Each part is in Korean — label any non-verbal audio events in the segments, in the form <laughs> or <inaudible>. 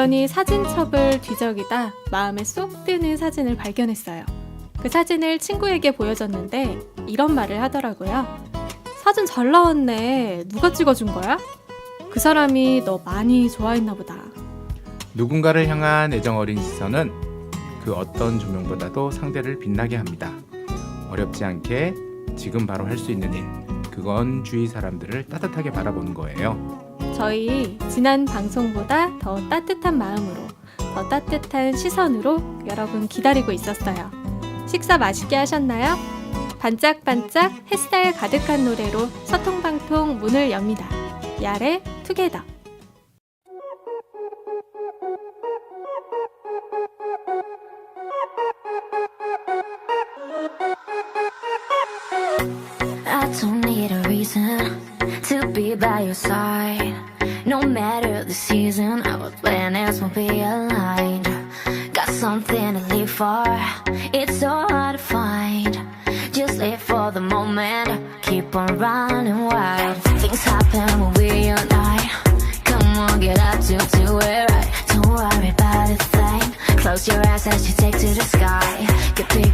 우연히 사진첩을 뒤적이다 마음에 쏙 드는 사진을 발견했어요. 그 사진을 친구에게 보여줬는데 이런 말을 하더라고요. 사진 잘 나왔네. 누가 찍어준 거야? 그 사람이 너 많이 좋아했나 보다. 누군가를 향한 애정 어린 시선은 그 어떤 조명보다도 상대를 빛나게 합니다. 어렵지 않게 지금 바로 할 수 있는 일. 그건 주위 사람들을 따뜻하게 바라보는 거예요. 저희 지난 방송보다 더 따뜻한 마음으로, 더 따뜻한 시선으로 여러분 기다리고 있었어요. 식사 맛있게 하셨나요? 반짝반짝 햇살 가득한 노래로 서통방통 문을 엽니다. 야래 투게더.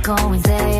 going there.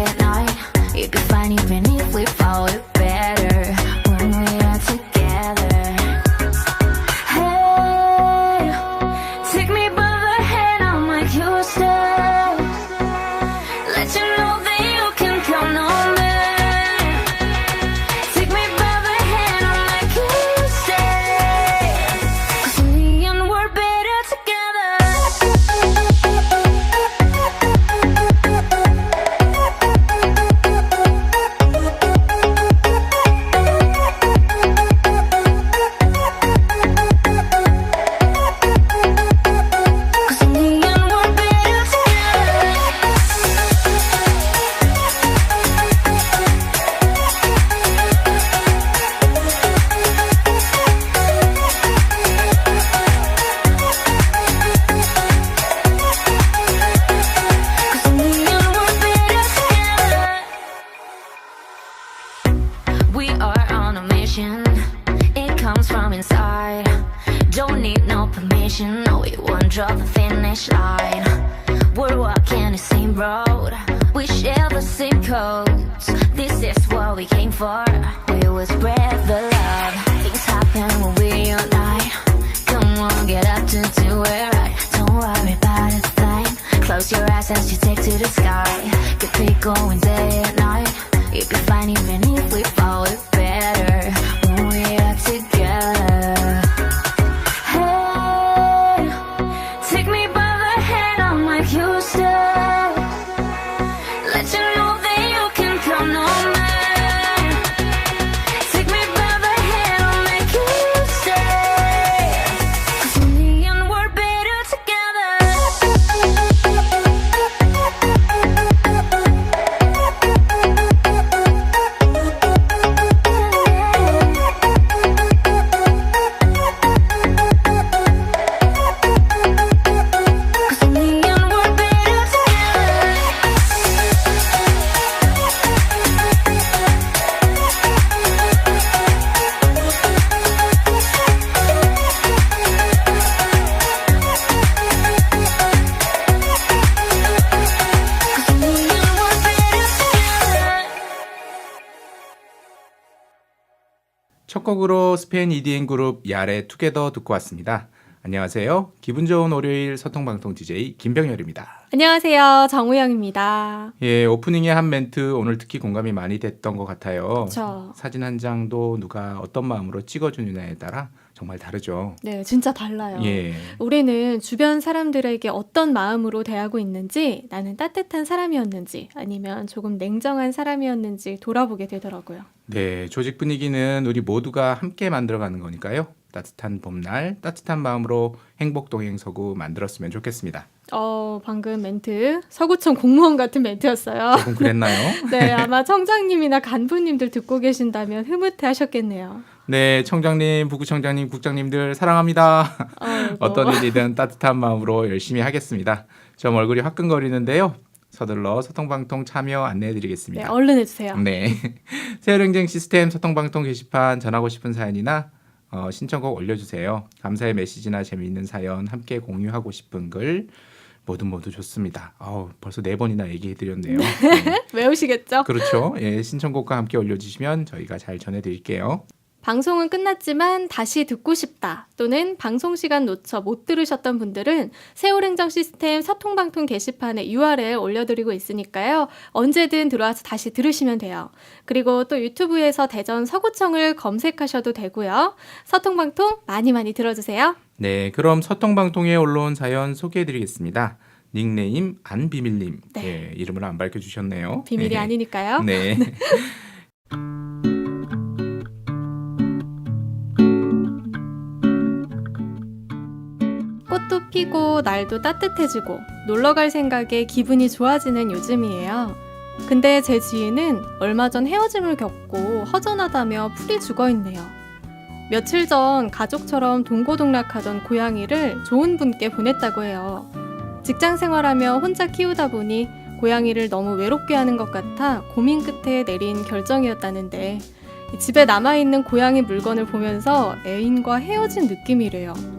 첫 곡으로 스페인 EDM 그룹 야레 투게더 듣고 왔습니다. 안녕하세요. 기분 좋은 월요일 소통방송 DJ 김병열입니다. 안녕하세요. 정우영입니다. 예, 오프닝의 한 멘트 오늘 특히 공감이 많이 됐던 것 같아요. 그렇죠. 사진 한 장도 누가 어떤 마음으로 찍어주느냐에 따라 정말 다르죠. 네, 진짜 달라요. 예, 우리는 주변 사람들에게 어떤 마음으로 대하고 있는지, 나는 따뜻한 사람이었는지, 아니면 조금 냉정한 사람이었는지 돌아보게 되더라고요. 네, 조직 분위기는 우리 모두가 함께 만들어가는 거니까요. 따뜻한 봄날, 따뜻한 마음으로 행복 동행 서구 만들었으면 좋겠습니다. 어, 방금 멘트 서구청 공무원 같은 멘트였어요. 조금 그랬나요? <laughs> 네, <laughs> 아마 청장님이나 간부님들 듣고 계신다면 흐뭇해 하셨겠네요. 네, 청장님, 부구청장님, 국장님들 사랑합니다. <laughs> 어떤 일이든 따뜻한 마음으로 열심히 하겠습니다. 좀 얼굴이 화끈거리는데요. 서둘러 소통방통 참여 네, 안내해드리겠습니다. 얼른 해주세요. 네. <laughs> 세혈행정 시스템 소통방통 게시판 전하고 싶은 사연이나 어, 신청곡 올려주세요. 감사의 메시지나 재미있는 사연 함께 공유하고 싶은 글 모두 모두 좋습니다. 아우, 벌써 네 번이나 얘기해드렸네요. <laughs> 네. 외우시겠죠? 그렇죠. 예, 신청곡과 함께 올려주시면 저희가 잘 전해드릴게요. 방송은 끝났지만 다시 듣고 싶다 또는 방송 시간 놓쳐 못 들으셨던 분들은 세월행정 시스템 서통방통 게시판에 URL 올려드리고 있으니까요. 언제든 들어와서 다시 들으시면 돼요. 그리고 또 유튜브에서 대전 서구청을 검색하셔도 되고요. 서통방통 많이 많이 들어주세요. 네, 그럼 서통방통에 올라온 사연 소개해드리겠습니다. 닉네임 안비밀님. 네. 예, 이름을 안 밝혀주셨네요. 비밀이 네. 아니니까요. 네. <laughs> 꽃도 피고 날도 따뜻해지고 놀러 갈 생각에 기분이 좋아지는 요즘이에요. 근데 제 지인은 얼마 전 헤어짐을 겪고 허전하다며 풀이 죽어 있네요. 며칠 전 가족처럼 동고동락하던 고양이를 좋은 분께 보냈다고 해요. 직장 생활하며 혼자 키우다 보니 고양이를 너무 외롭게 하는 것 같아 고민 끝에 내린 결정이었다는데 집에 남아있는 고양이 물건을 보면서 애인과 헤어진 느낌이래요.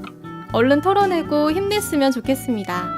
얼른 털어내고 힘냈으면 좋겠습니다.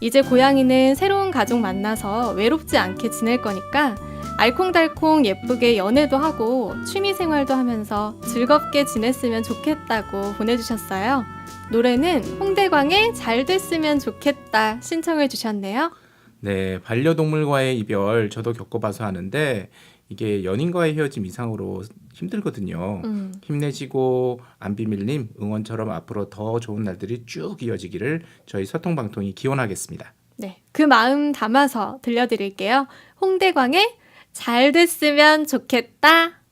이제 고양이는 새로운 가족 만나서 외롭지 않게 지낼 거니까 알콩달콩 예쁘게 연애도 하고 취미 생활도 하면서 즐겁게 지냈으면 좋겠다고 보내주셨어요. 노래는 홍대광의 잘 됐으면 좋겠다 신청을 주셨네요. 네, 반려동물과의 이별 저도 겪어봐서 아는데 이게 연인과의 헤어짐 이상으로 힘들거든요. 음, 힘내시고 안비밀님 응원처럼 앞으로 더 좋은 날들이 쭉 이어지기를 저희 서통방통이 기원하겠습니다. 네, 그 마음 담아서 들려드릴게요. 홍대광의 잘 됐으면 좋겠다.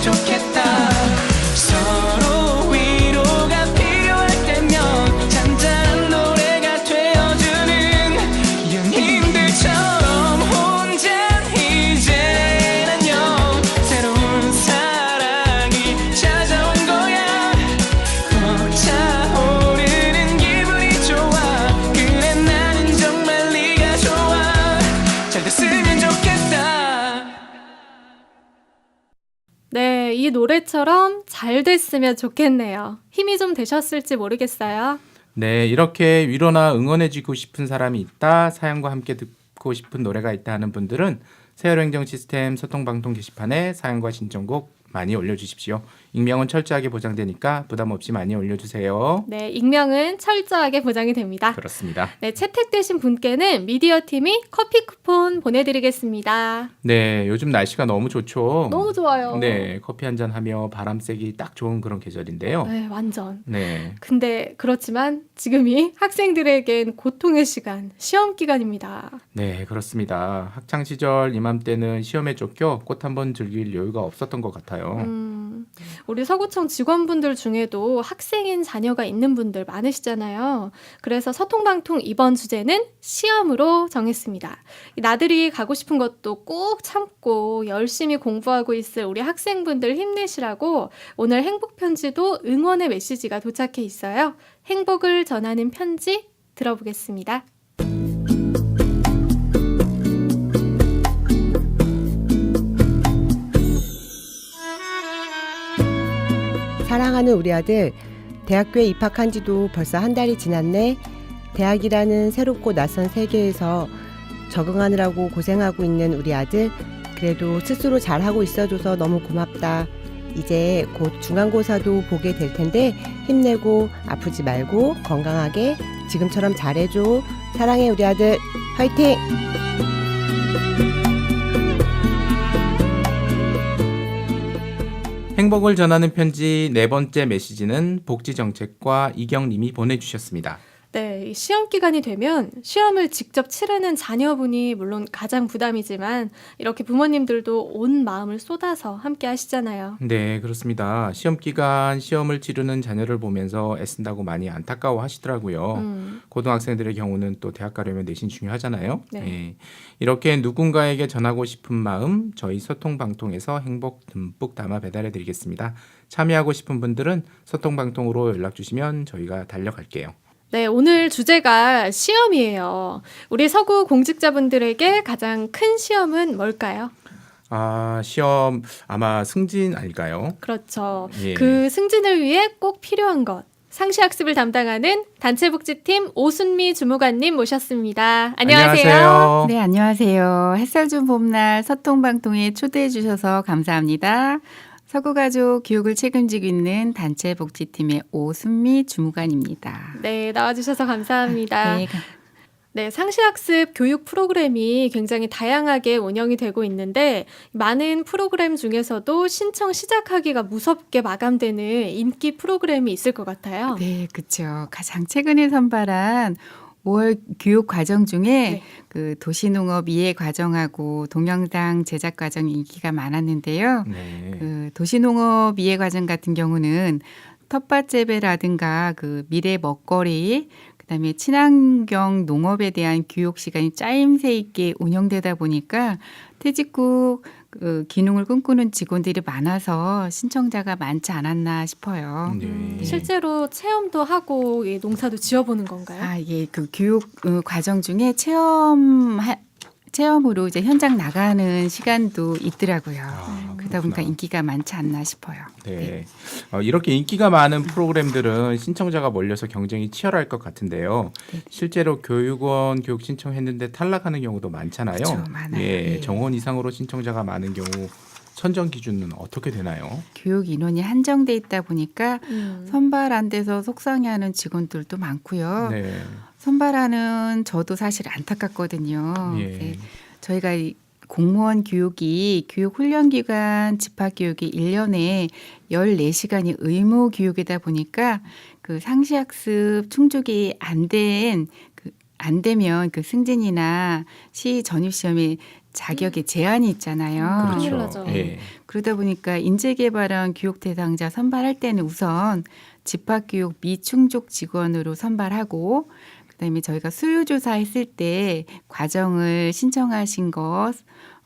좋겠 노래처럼 잘 됐으면 좋겠네요. 힘이 좀 되셨을지 모르겠어요. 네, 이렇게 위로나 응원해주고 싶은 사람이 있다, 사연과 함께 듣고 싶은 노래가 있다 하는 분들은 세월행정 시스템 소통방통 게시판에 사연과 신청곡 많이 올려주십시오. 익명은 철저하게 보장되니까 부담 없이 많이 올려주세요. 네, 익명은 철저하게 보장이 됩니다. 그렇습니다. 네, 채택되신 분께는 미디어 팀이 커피 쿠폰 보내드리겠습니다. 네, 요즘 날씨가 너무 좋죠. 너무 좋아요. 네, 커피 한 잔 하며 바람 쐬기 딱 좋은 그런 계절인데요. 네, 완전. 네, 근데 그렇지만 지금이 학생들에겐 고통의 시간, 시험 기간입니다. 네, 그렇습니다. 학창 시절 이맘때는 시험에 쫓겨 꽃 한 번 즐길 여유가 없었던 것 같아요. 음, 우리 서구청 직원분들 중에도 학생인 자녀가 있는 분들 많으시잖아요. 그래서 서통방통 이번 주제는 시험으로 정했습니다. 이 나들이 가고 싶은 것도 꼭 참고 열심히 공부하고 있을 우리 학생분들 힘내시라고 오늘 행복 편지도 응원의 메시지가 도착해 있어요. 행복을 전하는 편지 들어보겠습니다. 사랑하는 우리 아들, 대학교에 입학한 지도 벌써 한 달이 지났네. 대학이라는 새롭고 낯선 세계에서 적응하느라고 고생하고 있는 우리 아들, 그래도 스스로 잘하고 있어줘서 너무 고맙다. 이제 곧 중간고사도 보게 될 텐데 힘내고 아프지 말고 건강하게 지금처럼 잘해줘. 사랑해 우리 아들. 화이팅! 행복을 전하는 편지 네 번째 메시지는 복지 정책과 이경님이 보내주셨습니다. 네, 이 시험 기간이 되면 시험을 직접 치르는 자녀분이 물론 가장 부담이지만 이렇게 부모님들도 온 마음을 쏟아서 함께 하시잖아요. 네, 그렇습니다. 시험 기간 시험을 치르는 자녀를 보면서 애쓴다고 많이 안타까워 하시더라고요. 음, 고등학생들의 경우는 또 대학 가려면 내신 중요하잖아요. 네. 예. 이렇게 누군가에게 전하고 싶은 마음 저희 소통 방통에서 행복 듬뿍 담아 배달해 드리겠습니다. 참여하고 싶은 분들은 소통 방통으로 연락 주시면 저희가 달려갈게요. 네, 오늘 주제가 시험이에요. 우리 서구 공직자분들에게 가장 큰 시험은 뭘까요? 아, 시험 아마 승진 아닐까요? 그렇죠. 예. 그 승진을 위해 꼭 필요한 것. 상시 학습을 담당하는 단체복지팀 오순미 주무관님 모셨습니다. 안녕하세요. 네, 안녕하세요. 햇살 좀 봄날 서통방통에 초대해 주셔서 감사합니다. 서구가족 교육을 책임지고 있는 단체 복지팀의 오순미 주무관입니다. 네, 나와주셔서 감사합니다. 네, 가- 네, 상시학습 교육 프로그램이 굉장히 다양하게 운영이 되고 있는데 많은 프로그램 중에서도 신청 시작하기가 무섭게 마감되는 인기 프로그램이 있을 것 같아요. 네, 그렇죠. 가장 최근에 선발한 5월 교육 과정 중에 네. 그 도시농업 이해 과정하고 동영상 제작 과정이 인기가 많았는데요. 네. 그 도시농업 이해 과정 같은 경우는 텃밭 재배라든가 그 미래 먹거리 그다음에 친환경 농업에 대한 교육 시간이 짜임새 있게 운영되다 보니까 퇴직 후 그 기능을 꿈꾸는 직원들이 많아서 신청자가 많지 않았나 싶어요. 네. 음, 실제로 체험도 하고 이 농사도 지어보는 건가요? 아, 예, 그 교육 어, 과정 중에 체험 하, 체험으로 이제 현장 나가는 시간도 있더라고요. 아, 그러다 보니까. 인기가 많지 않나 싶어요. 네. 어, 이렇게 인기가 많은 프로그램들은 신청자가 몰려서 경쟁이 치열할 것 같은데요. 네. 실제로 교육원 교육 신청했는데 탈락하는 경우도 많잖아요. 그쵸, 많아요. 예, 예. 정원 이상으로 신청자가 많은 경우 선정 기준은 어떻게 되나요? 교육 인원이 한정돼 있다 보니까 음. 선발 안 돼서 속상해하는 직원들도 많고요. 네. 선발하는 저도 사실 안타깝거든요. 예. 네, 저희가 이 공무원 교육이 교육 훈련 기간 집합 교육이 1년에 14시간이 의무 교육이다 보니까 그 상시 학습 충족이 안된 그 안 되면 그 승진이나 시 전입 시험에 자격에 제한이 있잖아요. 큰일 나죠. 예. 그러다 보니까 인재개발원 교육 대상자 선발할 때는 우선 집합교육 미충족 직원으로 선발하고 그다음에 저희가 수요조사 했을 때 과정을 신청하신 것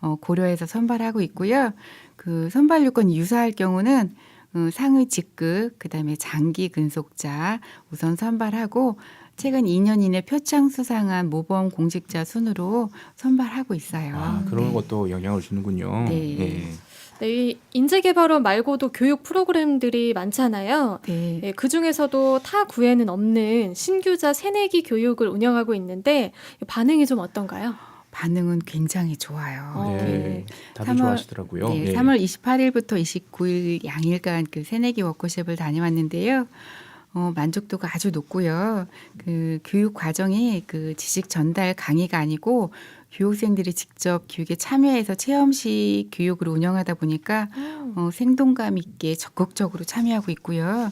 어, 고려해서 선발하고 있고요. 그 선발 요건 유사할 경우는 어, 상위 직급, 그다음에 장기 근속자 우선 선발하고 최근 2년 이내 표창 수상한 모범 공직자 순으로 선발하고 있어요. 아, 그런 네. 것도 영향을 주는군요. 네. 예. 네, 이 인재개발원 말고도 교육 프로그램들이 많잖아요. 네. 네, 그 중에서도 타 구에는 없는 신규자 새내기 교육을 운영하고 있는데 반응이 좀 어떤가요? 반응은 굉장히 좋아요. 어, 네. 다들 삼월- 좋아하시더라고요. 네, 예. 3월 28일부터 29일 양일간 그 새내기 워크숍을 다녀왔는데요. 어, 만족도가 아주 높고요. 그 교육 과정이 그 지식 전달 강의가 아니고 교육생들이 직접 교육에 참여해서 체험식 교육을 운영하다 보니까 어, 생동감 있게 적극적으로 참여하고 있고요.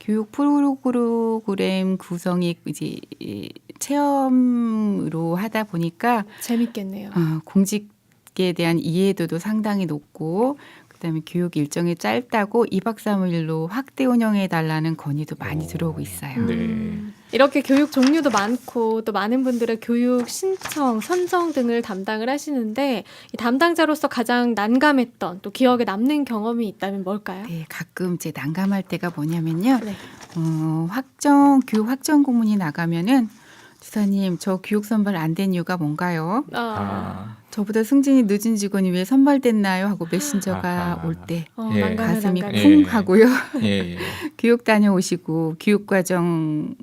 교육 프로그램 구성이 이제 이 체험으로 하다 보니까 재밌겠네요. 어, 공직 에 대한 이해도도 상당히 높고 그다음에 교육 일정이 짧다고 2박 3일로 확대 운영해 달라는 건의도 많이 오. 들어오고 있어요. 네. 음, 이렇게 교육 종류도 많고 또 많은 분들의 교육 신청, 선정 등을 담당을 하시는데 이 담당자로서 가장 난감했던 또 기억에 남는 경험이 있다면 뭘까요? 네, 가끔 이제 난감할 때가 뭐냐면요. 네. 어, 확정 교육 확정 공문이 나가면은 주사님 저 교육 선발 안 된 이유가 뭔가요? 아, 아, 저보다 승진이 늦은 직원이 왜 선발됐나요? 하고 메신저가 아하. 올 때 어, 예. 난감해, 가슴이 난감해. 쿵 예. 하고요. 예, 예. <laughs> 교육 다녀오시고 교육 과정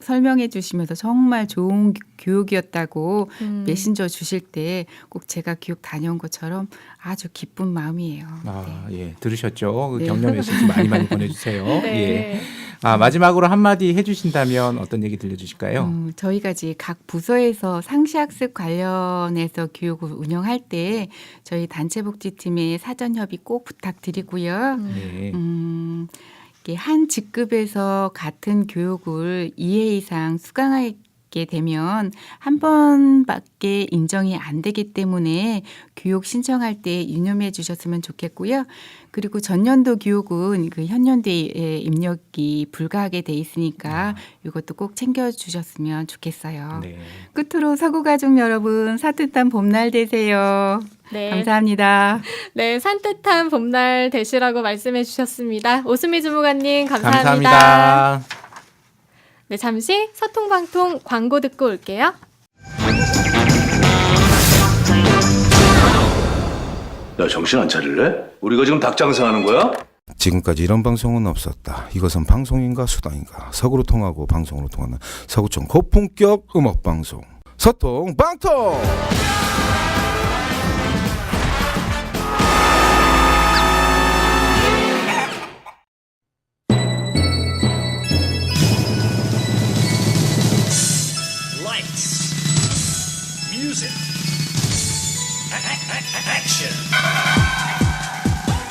설명해 주시면서 정말 좋은 교- 교육이었다고 음. 메신저 주실 때 꼭 제가 교육 다녀온 것처럼 아주 기쁜 마음이에요. 아, 네. 예. 들으셨죠? 그 네. 격려 메시지 많이 많이 <laughs> 보내주세요. 예. 네. 아, 마지막으로 한마디 해주신다면 어떤 얘기 들려주실까요? 음, 저희가 이제 각 부서에서 상시학습 관련해서 교육을 운영할 때 저희 단체복지팀의 사전 협의 꼭 부탁드리고요. 음. 네. 음, 한 직급에서 같은 교육을 2회 이상 수강 하게 되면 한 번밖에 인정이 안 되기 때문에 교육 신청할 때 유념해 주셨으면 좋겠고요. 그리고 전년도 교육은 그 현년도에 입력이 불가하게 돼 있으니까 이것도 꼭 챙겨 주셨으면 좋겠어요. 네. 끝으로 서구 가족 여러분 따뜻한 봄날 되세요. 네. 감사합니다. 네, 산뜻한 봄날 되시라고 말씀해 주셨습니다. 오수미 주무관님 감사합니다. 감사합니다. 네, 잠시 서통방통 광고 듣고 올게요. 야 정신 안 차릴래? 우리가 지금 닭 장사하는 거야? 지금까지 이런 방송은 없었다. 이것은 방송인가 수다인가 서구로 통하고 방송으로 통하는 서구촌 고품격 음악 방송 서통 방통. Music, action.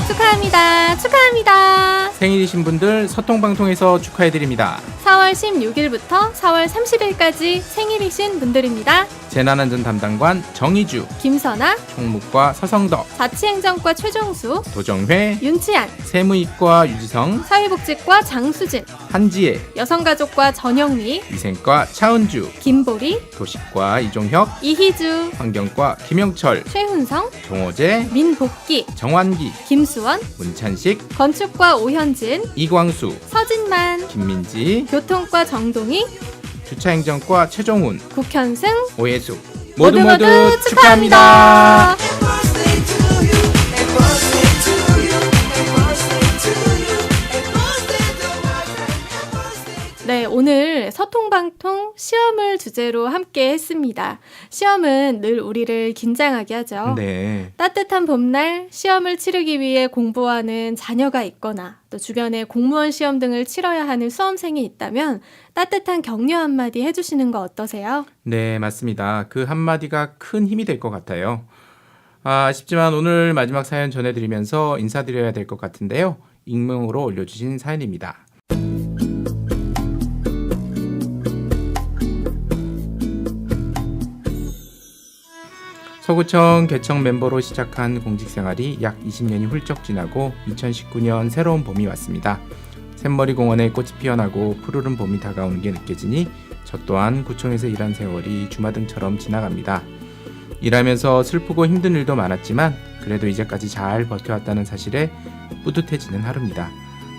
축하합니다. 축하합니다. 생일이신 분들 서통방통에서 축하해드립니다. 4월 16일부터 4월 30일까지 생일이신 분들입니다. 재난안전 담당관 정희주, 김선아, 총무과 서성덕, 자치행정과 최종수, 도정회, 윤치안, 세무이과 유지성, 사회복지과 장수진, 한지혜, 여성가족과 전영미, 위생과 차은주, 김보리, 도시과 이종혁, 이희주, 환경과 김영철, 최훈성, 종호재, 민복기, 정환기, 김수원, 문찬식, 건축과 오현진, 이광수, 서진만, 김민지, 교통과 정동희, 주차행정과 최종훈, 국현승 오예수 모두 모두. 축하합니다. 오늘 서통방통 시험을 주제로 함께 했습니다. 시험은 늘 우리를 긴장하게 하죠. 네. 따뜻한 봄날 시험을 치르기 위해 공부하는 자녀가 있거나 또 주변에 공무원 시험 등을 치러야 하는 수험생이 있다면 따뜻한 격려 한마디 해주시는 거 어떠세요? 네, 맞습니다. 그 한마디가 큰 힘이 될 것 같아요. 아, 아쉽지만 오늘 마지막 사연 전해드리면서 인사드려야 될 것 같은데요. 익명으로 올려주신 사연입니다. 서구청 개청 멤버로 시작한 공직 생활이 약 20년이 훌쩍 지나고 2019년 새로운 봄이 왔습니다. 샘머리 공원에 꽃이 피어나고 푸르른 봄이 다가오는 게 느껴지니 저 또한 구청에서 일한 세월이 주마등처럼 지나갑니다. 일하면서 슬프고 힘든 일도 많았지만 그래도 이제까지 잘 버텨왔다는 사실에 뿌듯해지는 하루입니다.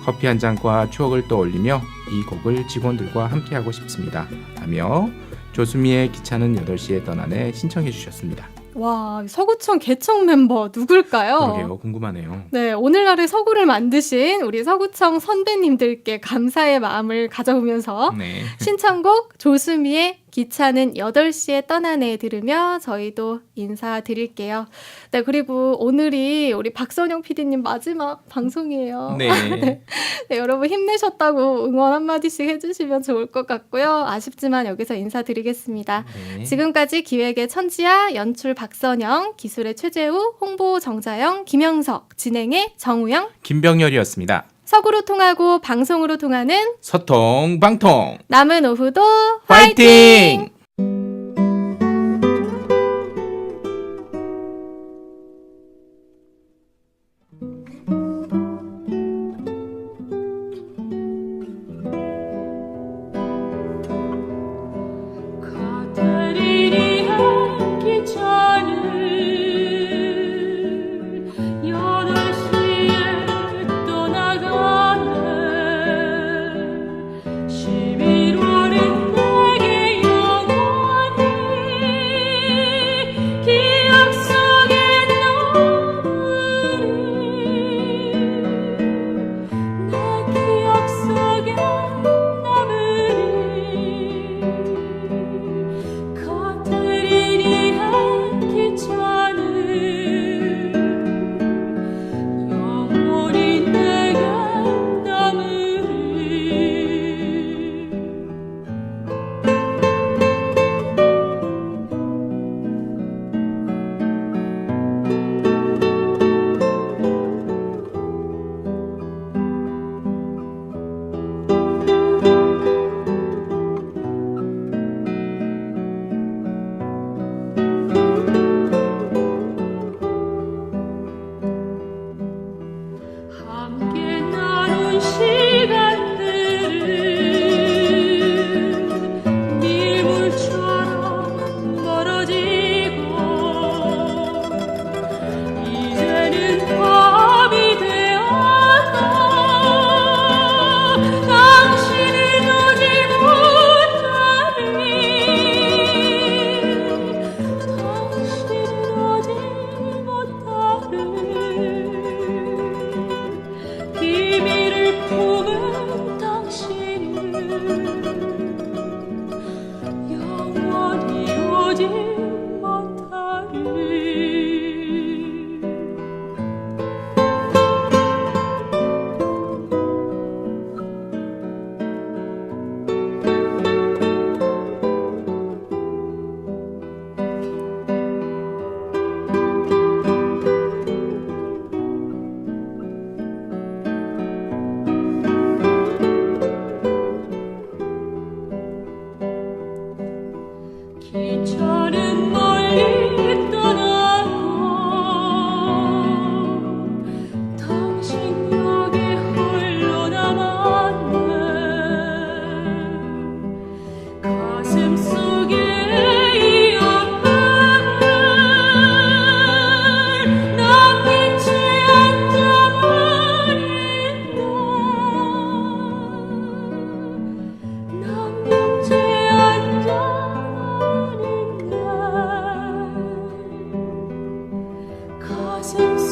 커피 한 잔과 추억을 떠올리며 이 곡을 직원들과 함께하고 싶습니다. 하며 조수미의 기차는 8시에 떠나네 신청해 주셨습니다. 와, 서구청 개청 멤버 누굴까요? 그러게요. 궁금하네요. 네, 오늘날의 서구를 만드신 우리 서구청 선배님들께 감사의 마음을 가져보면서 네. 신청곡 조수미의 기차는 8시에 떠나네 들으며 저희도 인사드릴게요. 네, 그리고 오늘이 우리 박선영 PD님 마지막 방송이에요. <laughs> 네. 네, 여러분 힘내셨다고 응원 한마디씩 해주시면 좋을 것 같고요. 아쉽지만 여기서 인사드리겠습니다. 네. 지금까지 기획의 천지야, 연출 박선영, 기술의 최재우, 홍보 정자영, 김영석, 진행의 정우영, 김병열이었습니다. 서구로 통하고 방송으로 통하는 서통 방통 남은 오후도 화이팅!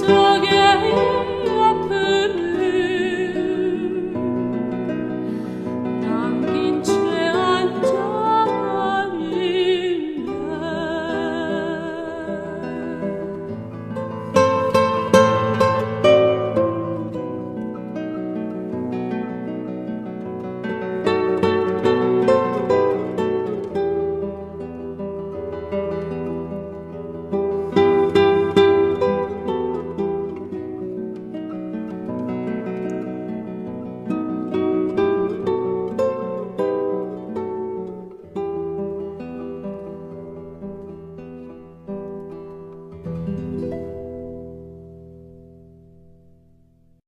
Christ again.